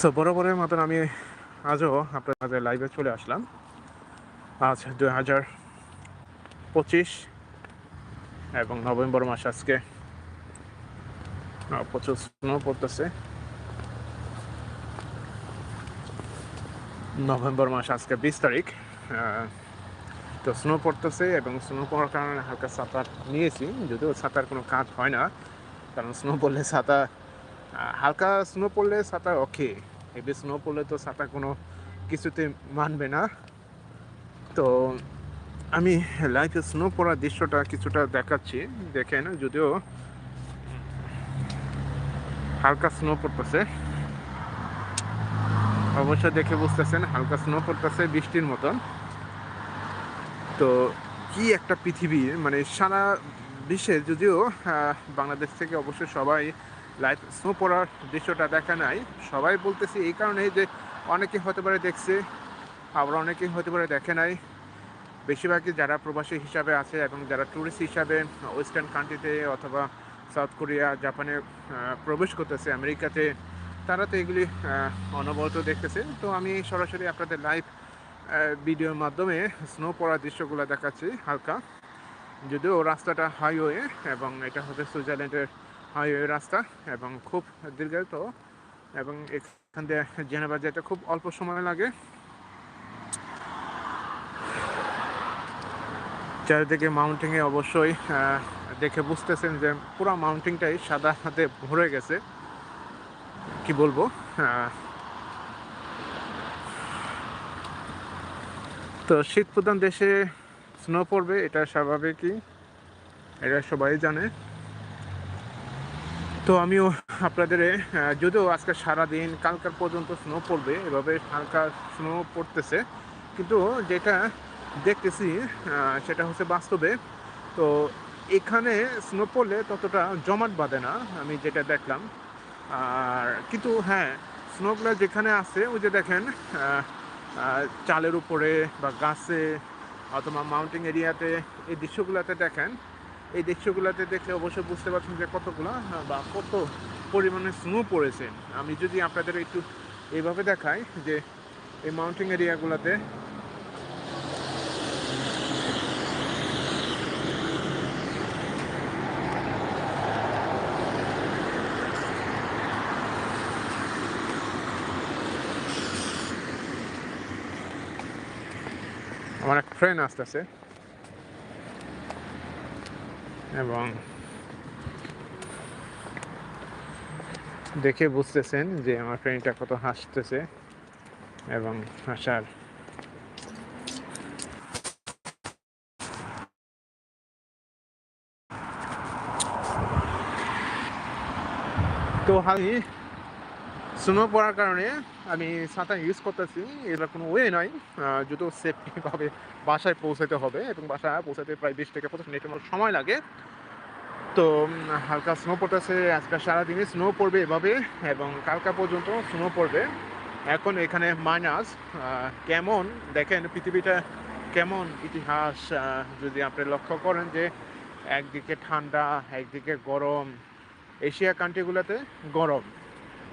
So বরাবরের মতন আমি আজও আপনার লাইভে চলে আসলাম। আজ দু হাজার পঁচিশ এবং নভেম্বর মাস আজকে প্রচুর স্নো পড়তেছে। নভেম্বর মাস আজকে বিশ তারিখ তো স্নো পড়তেছে এবং স্নো পড়ার কারণে হালকা সাঁতার নিয়েছি, যদিও সাঁতার কোনো কাজ হয় না। কারণ স্নো পড়লে ছাতা হালকা স্নো পড়লে ছাতা ওকে হেভি স্নো পড়লে তো ছাতা কোনো কিছুতে মানবে না। তো আমি লাইফে স্নো পড়ার দৃশ্যটা কিছুটা দেখাচ্ছি, দেখেন, যদিও হালকা স্নো পড়তেছে। অবশ্যই দেখে বুঝতেছেন, হালকা স্নো পড়তেছে বৃষ্টির মতন। তো কি একটা পৃথিবী মানে সারা বিশ্বে যদিও বাংলাদেশ থেকে অবশ্যই সবাই লাইভ স্নো পড়ার দৃশ্যটা দেখা নাই। সবাই বলতেছে এই কারণে যে অনেকে হতে পারে দেখছে, আবার অনেকে হতে পারে দেখে নাই। বেশিরভাগই যারা প্রবাসী হিসাবে আছে এবং যারা ট্যুরিস্ট হিসাবে ওয়েস্টার্ন কান্ট্রিতে অথবা সাউথ কোরিয়া জাপানে প্রবেশ করতেছে, আমেরিকাতে, তারা তো এগুলি অনবরত দেখতেছে। তো আমি সরাসরি আপনাদের লাইভ ভিডিওর মাধ্যমে স্নো পড়ার দৃশ্যগুলো দেখাচ্ছি হালকা। যদিও রাস্তাটা হাইওয়ে এবং এটা হচ্ছে সুইজারল্যান্ডের হাইওয়ে রাস্তা এবং খুব দীর্ঘায়িত এবং এখান দিয়ে জেনেভা যেতে খুব অল্প সময় লাগে। চারিদিকে মাউন্টিংয়ে অবশ্যই দেখে বুঝতেছেন যে পুরো মাউন্টিংটাই সাদা হাতে ভরে গেছে। কি বলব? তো শীত প্রধান দেশে স্নো পড়বে, এটা স্বাভাবিকই। এটা সবাই জানে। তো আমিও আপনাদের যদিও আজকে সারাদিন, কালকার পর্যন্ত স্নো পড়বে, এভাবে হালকা স্নো পড়তেছে। কিন্তু যেটা দেখতেছি সেটা হচ্ছে বাস্তবে। তো এখানে স্নো পড়লে ততটা জমাট বাঁধে না, আমি যেটা দেখলাম। আর কিন্তু হ্যাঁ স্নোগুলো যেখানে আছে, ওই যে দেখেন চালের উপরে বা গাছে অথবা মাউন্টেন এরিয়াতে এই দৃশ্যগুলোতে দেখেন, এই দৃশ্যগুলোতে দেখলে অবশ্যই বুঝতে পারছেন যে কতগুলো বা কত পরিমাণে স্নো পড়েছে। আমি যদি আপনাদের একটু এইভাবে দেখাই যে এই মাউন্টেন এরিয়াগুলোতে ফ্রেন্ড আসতেছে এবং দেখে বুঝতেছেন যে আমার ফ্রেন্ডটা কত হাসতেছে এবং হাসার। তো আমি স্নো পড়ার কারণে আমি ছাতা ইউজ করতেছি এটা কোনো ওয়ে নয়। যদিও সেফটিভাবে বাসায় পৌঁছাতে হবে এবং বাসায় পৌঁছাতে প্রায় বিশ থেকে পঁচিশ মিনিটের মতো সময় লাগে। তো হালকা স্নো পড়তেছে, আজকে সারাদিনে স্নো পড়বে এভাবে এবং কালকা পর্যন্ত স্নো পড়বে। এখন এখানে মাইনাস কেমন? দেখেন পৃথিবীটা কেমন ইতিহাস যদি আপনি লক্ষ্য করেন যে একদিকে ঠান্ডা, একদিকে গরম। এশিয়া কান্ট্রিগুলোতে গরম।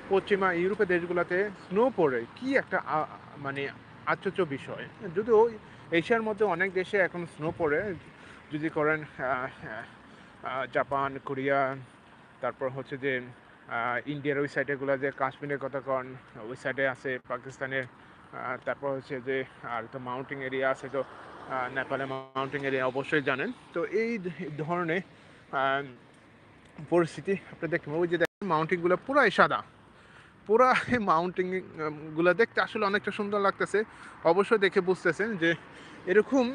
পশ্চিমা ইউরোপের দেশগুলোতে স্নো পড়ে কি একটা মানে আশ্চর্য বিষয়। যদিও এশিয়ার মধ্যে অনেক দেশে এখন স্নো পড়ে যদি করেন জাপান কোরিয়া তারপর হচ্ছে যে ইন্ডিয়ার ওই সাইডেগুলো যে কাশ্মীরের কথা কন ওই সাইডে আছে পাকিস্তানের তারপর হচ্ছে যে আর তো মাউন্টেন এরিয়া আছে তো আহ, নেপালে মাউন্টেন এরিয়া অবশ্যই জানেন। তো এই ধরনের পরিস্থিতি আপনি দেখবেন ওই যে দেখেন মাউন্টেনগুলো পুরাই সাদা। পুরা মাউন্টেনগুলো দেখতে আসলে অনেকটা সুন্দর লাগতেছে। অবশ্যই দেখে বুঝতেছেন যে এরকম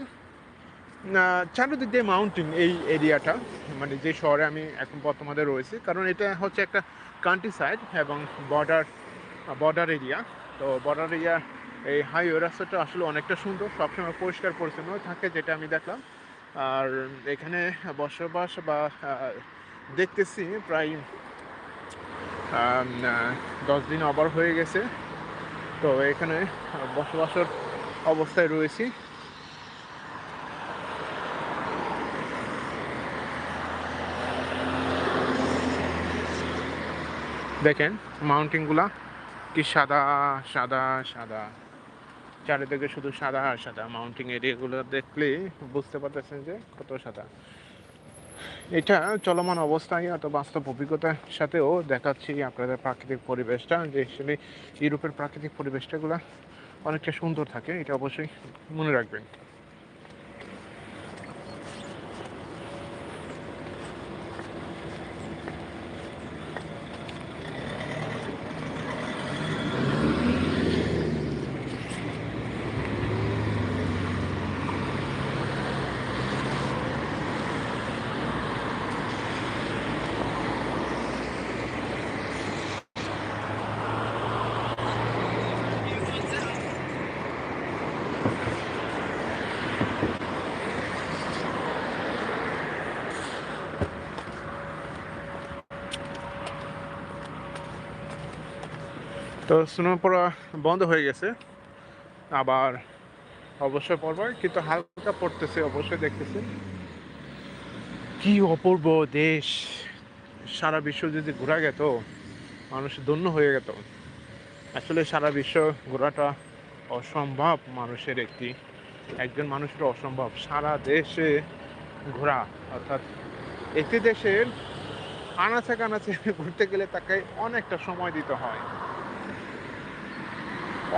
চারিদিক দিয়ে মাউন্টেন এই এরিয়াটা মানে যে শহরে আমি এখন বর্তমানে রয়েছি। কারণ এটা হচ্ছে একটা কান্ট্রি সাইড এবং বর্ডার বর্ডার এরিয়া তো বর্ডার এরিয়া এই হাইওয়ে রাস্তাটা আসলে অনেকটা সুন্দর, সবসময় পরিষ্কার পরিচ্ছন্ন থাকে যেটা আমি দেখলাম। আর এখানে বসবাস বা দেখতেছি প্রায় দশ দিন আবার হয়ে গেছে। তো এখানে বসবাসের অবস্থায় রয়েছি। দেখেন মাউন্টেনগুলা কি সাদা সাদা সাদা। চারিদিকে শুধু সাদা আর সাদা। মাউন্টেন এরিয়াগুলো দেখলে বুঝতে পারতেছেন যে কত সাদা। এটা চলমান অবস্থায় অথবা বাস্তব অভিজ্ঞতার সাথেও দেখাচ্ছি আপনাদের প্রাকৃতিক পরিবেশটা, যে আসলে ইউরোপের প্রাকৃতিক পরিবেশটাগুলো অনেকটা সুন্দর থাকে, এটা অবশ্যই মনে রাখবেন। তো স্নো পড়া বন্ধ হয়ে গেছে। আবার অবশ্যই পড়বে কিন্তু হালকা পড়তেছে, অবশ্যই দেখতেছে। কি অপূর্ব দেশ। সারা বিশ্ব যদি ঘোরা গেত, মানুষ ধন্য হয়ে গেত। আসলে সারা বিশ্ব ঘোরাটা অসম্ভব, মানুষের একটি, একজন মানুষের অসম্ভব। সারা দেশে ঘোরা, অর্থাৎ একটি দেশের আনাচে কানাচে ঘুরতে গেলে তাকে অনেকটা সময় দিতে হয়।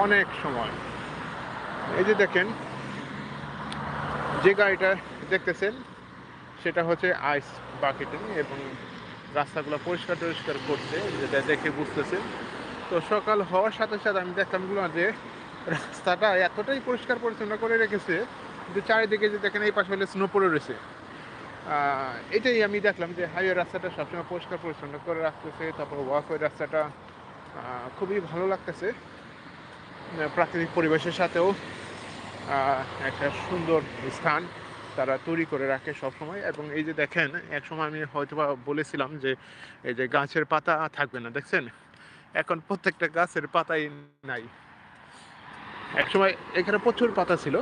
অনেক সময়। এই যে দেখেন, যে গাড়িটা দেখতেছেন, সেটা হচ্ছে আইস বাকেটিং এবং রাস্তাগুলো পরিষ্কার টরিষ্কার করছে, যেটা দেখে বুঝতেছেন। তো সকাল হওয়ার সাথে সাথে আমি দেখলাম যে রাস্তাটা এতটাই পরিষ্কার পরিচ্ছন্ন করে রেখেছে যে চারিদিকে যে দেখেন, এই পাশে হলে স্নো পড়ে রয়েছে। এটাই আমি দেখলাম যে হাইওয়ে রাস্তাটা সবসময় পরিষ্কার পরিচ্ছন্ন করে রাখতেছে, তারপর ওয়াকওয়ে রাস্তাটা খুবই ভালো লাগতেছে। প্রাকৃতিক পরিবেশের সাথেও একটা সুন্দর স্থান তারা তৈরি করে রাখে সব সময় এবং এই যে দেখেন এক সময় আমি হয়তো বা বলেছিলাম যে এই যে গাছের পাতা থাকবে না, দেখছেন? এখন প্রত্যেকটা গাছের পাতাই নাই। এক সময় এখানে প্রচুর পাতা ছিল।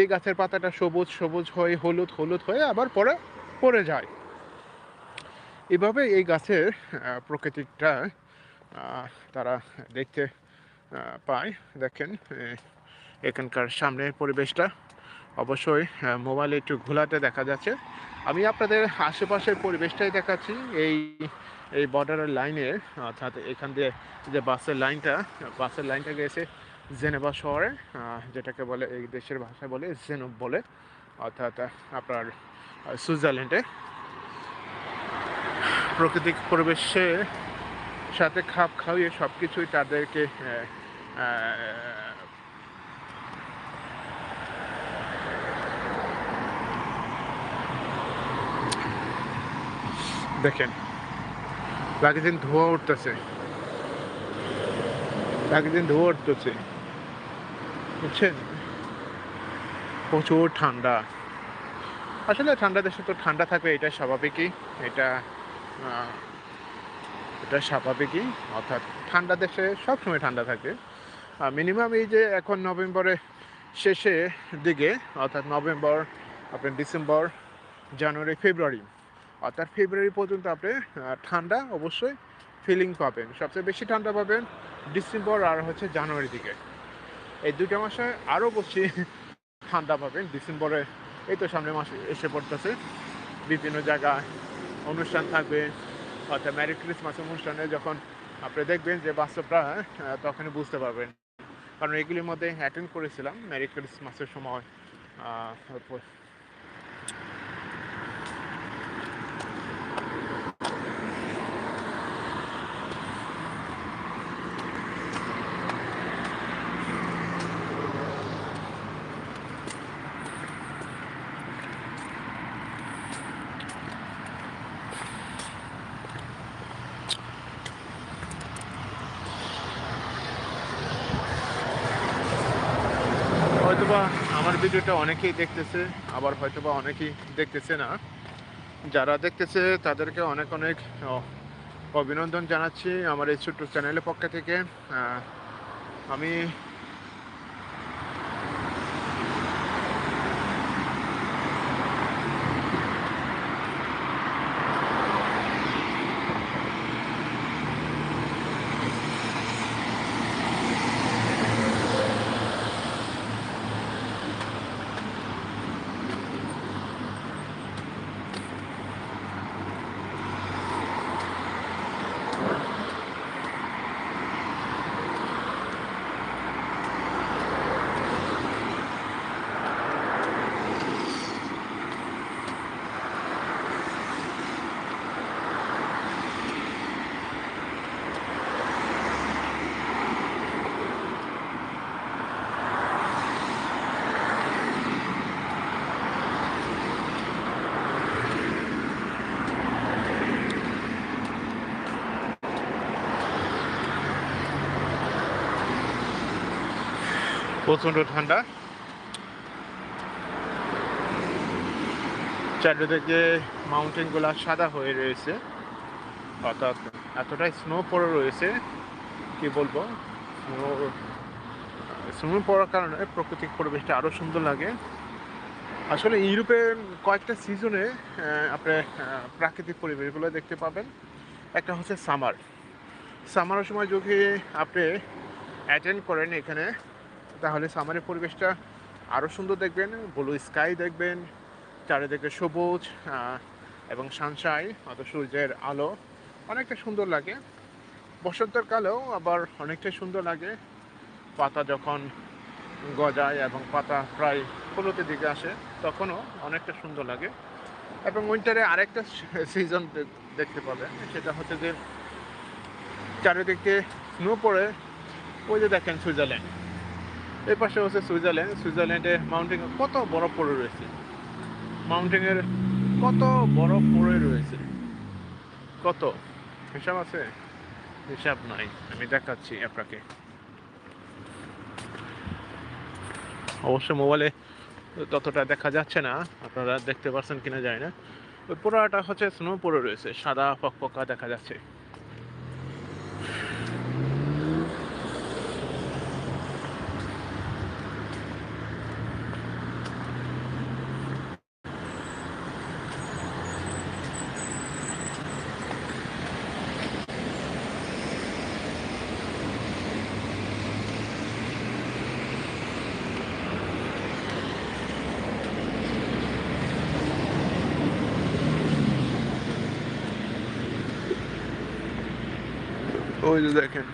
এই গাছের পাতাটা সবুজ সবুজ হয়ে, হলুদ হলুদ হয়ে আবার পরে পড়ে যায়। এভাবে এই গাছের প্রকৃতিটা তারা দেখতে পাই দেখেন এখানকার সামনের পরিবেশটা অবশ্যই মোবাইলে একটু ঘোলাতে দেখা যাচ্ছে। আমি আপনাদের আশেপাশের পরিবেশটাই দেখাচ্ছি। এই এই বর্ডারের লাইনের অর্থাৎ এখান দিয়ে যে বাসের লাইনটা বাসের লাইনটা গেছে জেনেভা শহরে যেটাকে বলে, এই দেশের ভাষায় বলে জেনব বলে, অর্থাৎ আপনার সুইজারল্যান্ডে। প্রাকৃতিক পরিবেশে সাথে খাপ খাইয়ে সব কিছুই তাদেরকে দেখেন দিন ধোয়া উঠতেছে। দিন ধোয়া উঠতেছে। বুঝছেন? প্রচুর ঠান্ডা। আসলে ঠান্ডা দেশে তো ঠান্ডা থাকবে এটা স্বাভাবিকই। এটা এটা স্বাভাবিকই, অর্থাৎ ঠান্ডা দেশে সবসময় ঠান্ডা থাকে। মিনিমাম এই যে এখন নভেম্বরে শেষে দিকে, অর্থাৎ নভেম্বর আপনার ডিসেম্বর, জানুয়ারি, ফেব্রুয়ারি, অর্থাৎ ফেব্রুয়ারি পর্যন্ত আপনি ঠান্ডা অবশ্যই ফিলিং পাবেন। সবচেয়ে বেশি ঠান্ডা পাবেন ডিসেম্বর আর হচ্ছে জানুয়ারি দিকে। এই দুটো মাসে আরও বেশি ঠান্ডা পাবেন ডিসেম্বরে। এই তো সামনের মাসে এসে পড়তেছে। বিভিন্ন জায়গায় অনুষ্ঠান থাকবে অর্থাৎ ম্যারি ক্রিসমাস অনুষ্ঠানে যখন আপনি দেখবেন যে বাস্তবটা তখনই বুঝতে পারবেন। কারণ এগুলির মধ্যে অ্যাটেন্ড করেছিলাম ম্যারি ক্রিসমাসের সময় হয়তোবা আমার ভিডিওটা অনেকেই দেখতেছে, আবার হয়তোবা অনেকেই দেখতেছে না। যারা দেখতেছে, তাদেরকে অনেক অনেক অভিনন্দন জানাচ্ছি আমার এই ছোট্ট চ্যানেলের পক্ষ থেকে। আমি প্রচণ্ড ঠান্ডা। চারিদিকে মাউন্টেনগুলো সাদা হয়ে রয়েছে। অর্থাৎ এতটাই স্নো পড়ে রয়েছে, কি বলব? স্নো স্নো পড়ার কারণে প্রাকৃতিক পরিবেশটা আরও সুন্দর লাগে। আসলে ইউরোপের কয়েকটা সিজনে আপনি প্রাকৃতিক পরিবেশগুলো দেখতে পাবেন। একটা হচ্ছে সামার সামারের সময় যদি আপনি অ্যাটেন্ড করেন এখানে তাহলে সামারের পরিবেশটা আরও সুন্দর দেখবেন ব্লু স্কাই দেখবেন, চারিদিকে সবুজ এবং সানশাই অত সূর্যের আলো। অনেকটা সুন্দর লাগে। বসন্তের কালেও আবার অনেকটা সুন্দর লাগে। পাতা যখন গজায় এবং পাতা প্রায় হলুদের দিকে আসে, তখনও অনেকটা সুন্দর লাগে। এবং উইন্টারে আরেকটা সিজন দেখতে পাবেন, সেটা হচ্ছে যে চারিদিকে স্নো পড়ে, ওই যে দেখেন সুইজারল্যান্ড এই পাশে হচ্ছে সুইজারল্যান্ড। সুইজারল্যান্ডে মাউন্টেনে কত বরফ পড়ে রয়েছে? মাউন্টেনের কত বরফ পড়ে রয়েছে? কত? হিসাব আছে? হিসাব নাই। আমি দেখাচ্ছি আপনাকে। অবশ্য মোবাইলে ততটা দেখা যাচ্ছে না। আপনারা দেখতে পারছেন কিনা যায় না। ওই পুরোটা হচ্ছে স্নো পড়ে রয়েছে। সাদা ফকফকা দেখা যাচ্ছে। ওই যে দেখেন